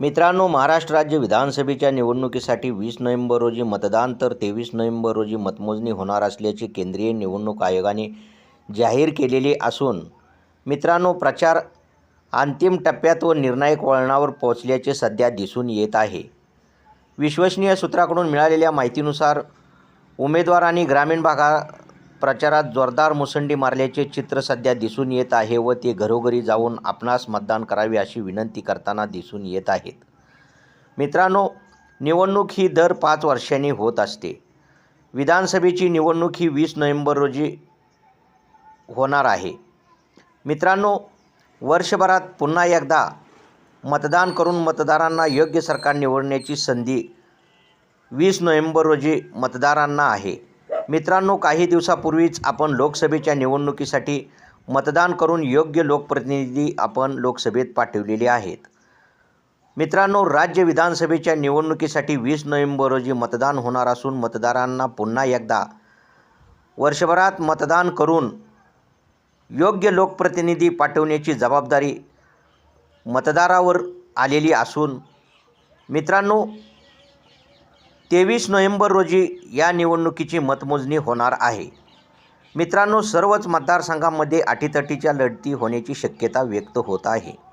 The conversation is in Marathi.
मित्रांनो महाराष्ट्र राज्य विधानसभेच्या निवडणुकीसाठी वीस नोव्हेंबर रोजी मतदान तर तेवीस नोव्हेंबर रोजी मतमोजणी होणार असल्याचे केंद्रीय निवडणूक आयोगाने जाहीर केलेले असून मित्रांनो प्रचार अंतिम टप्प्यात व निर्णायक वळणावर पोहोचल्याचे सध्या दिसून येत आहे. विश्वसनीय सूत्राकडून मिळालेल्या माहितीनुसार उमेदवार आणि ग्रामीण भागा प्रचारात जोरदार मुसंडी मारल्याचे चित्र सध्या दिसून येत आहे व ते घरोघरी जाऊन आपणास मतदान करावे अशी विनंती करताना दिसून येत आहेत. मित्रांनो निवडणूक ही दर पाच वर्षांनी होत असते. विधानसभेची निवडणूक ही वीस नोव्हेंबर रोजी होणार आहे. मित्रांनो वर्षभरात पुन्हा एकदा मतदान करून मतदारांना योग्य सरकार निवडण्याची संधी वीस नोव्हेंबर रोजी मतदारांना आहे. मित्रांनो काही दिवसापूर्वीच आपण लोकसभेच्या निवडणुकीसाठी मतदान करून योग्य लोकप्रतिनिधी आपण लोकसभेत पाठवलेले आहेत. मित्रांनो राज्य विधानसभेच्या निवडणुकीसाठी वीस नोव्हेंबर रोजी मतदान होणार असून मतदारांना पुन्हा एकदा वर्षभरात मतदान करून योग्य लोकप्रतिनिधी पाठवण्याची जबाबदारी मतदारावर आलेली असून मित्रांनो तेवीस नोव्हेंबर रोजी या निवडणुकीची मतमोजणी होणार आहे. मित्रांनो सर्वच मतदारसंघामध्ये अटीतटीच्या लढती होण्याची शक्यता व्यक्त होत आहे.